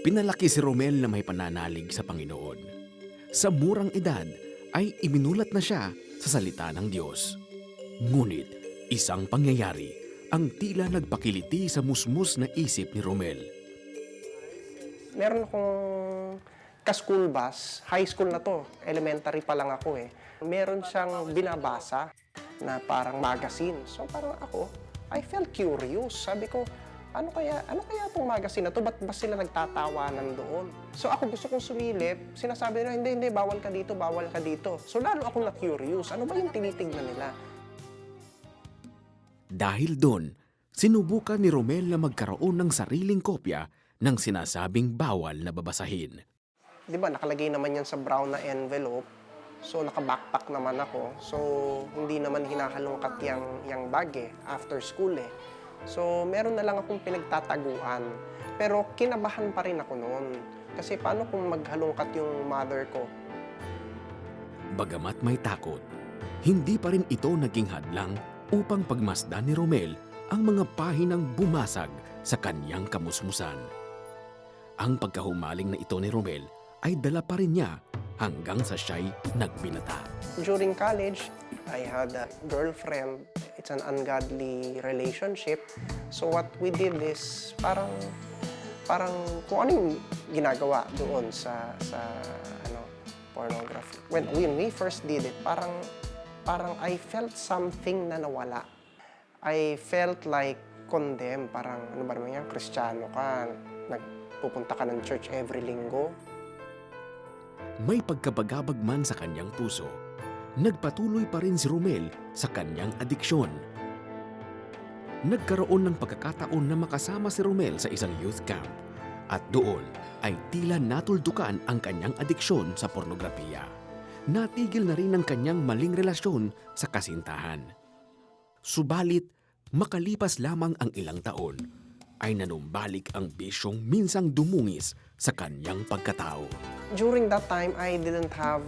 Pinalaki si Romel na may pananalig sa Panginoon. Sa murang edad ay iminulat na siya sa salita ng Diyos. Ngunit isang pangyayari ang tila nagpakiliti sa musmus na isip ni Romel. Meron akong ka-school bus, high school na to, elementary pa lang ako eh. Meron siyang binabasa na parang magazine. So parang ako, I felt curious. Sabi ko, ano kaya, ano kaya itong magazine na to? Ba't ba sila nagtatawanan doon? So ako gusto kong sumilip, sinasabi na, hindi, hindi, bawal ka dito, bawal ka dito. So lalo akong na-curious, ano ba yung tinitignan nila? Dahil doon, sinubukan ni Romel na magkaroon ng sariling kopya ng sinasabing bawal na babasahin. di ba, nakalagay naman yan sa brown na envelope. So, naka-backpack naman ako. So, hindi naman hinahalongkat yung, yung bag eh, after school eh. So, meron na lang akong pinagtataguan. Pero kinabahan pa rin ako noon. Kasi paano kung maghalongkat yung mother ko? Bagamat may takot, hindi pa rin ito naging hadlang upang pagmasdan ni Romel ang mga pahinang bumasag sa kanyang kamusmusan. Ang pagkahumaling na ito ni Romel ay dala pa rin niya hanggang sa siya'y nagbinata. During college, I had a girlfriend. It's an ungodly relationship. So what we did is parang parang kung ano yung ginagawa doon sa sa ano pornography. When when we first did it, parang parang I felt something na nawala. I felt like condemned. Parang ano ba naman yan, Kristiyano ka, nagpupunta ka ng church every linggo. May pagkabagabag man sa kanyang puso, nagpatuloy pa rin si Romel sa kanyang adiksyon. Nagkaroon ng pagkakataon na makasama si Romel sa isang youth camp at doon ay tila natuldukan ang kanyang adiksyon sa pornografiya. Natigil na rin ang kanyang maling relasyon sa kasintahan. Subalit, makalipas lamang ang ilang taon, ay nanumbalik ang bisyong minsang dumungis sa kanyang pagkatao. during that time, I didn't have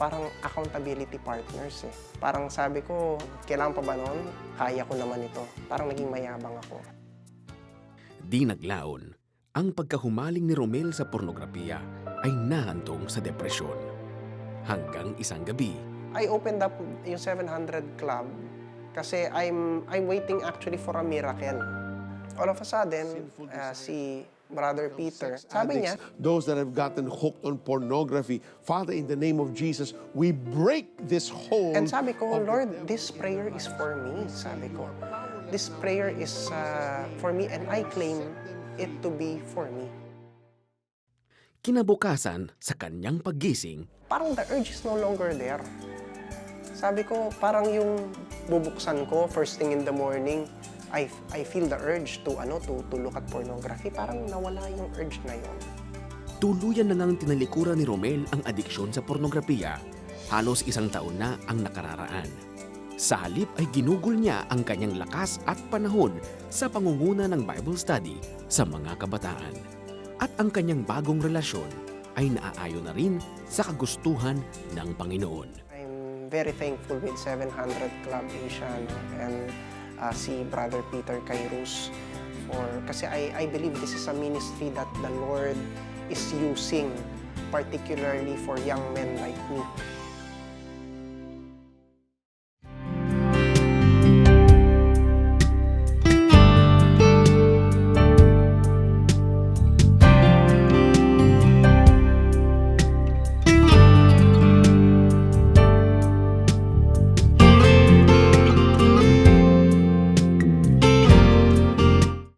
parang accountability partners eh. Parang sabi ko, kailangan pa ba noon? Kaya ko naman ito. Parang naging mayabang ako. Di naglaon, ang pagkahumaling ni Romel sa pornografiya ay nahantong sa depresyon. Hanggang isang gabi, I opened up yung 700 Club kasi I'm, I'm waiting actually for a miracle. All of a sudden, uh, si Brother Peter, sabi niya, those that have gotten hooked on pornography. Father, in the name of Jesus, we break this hold. And sabi ko, Lord, devil." this prayer is for me. Sabi ko, this prayer is uh, for me and I claim it to be for me. kinabukasan sa kanyang paggising, Parang the urge is no longer there. Sabi ko, parang yung bubuksan ko first thing in the morning, I, I feel the urge to ano to, to look at pornography. Parang nawala yung urge na yun. tuluyan na ngang tinalikuran ni Romel ang adiksyon sa pornografiya. Halos isang taon na ang nakararaan. Sa halip ay ginugol niya ang kanyang lakas at panahon sa pangunguna ng Bible study sa mga kabataan. At ang kanyang bagong relasyon ay naaayon na rin sa kagustuhan ng Panginoon. I'm very thankful with 700 Club Asia and uh, si Brother Peter Kairos for kasi I, I believe this is a ministry that the Lord is using particularly for young men like me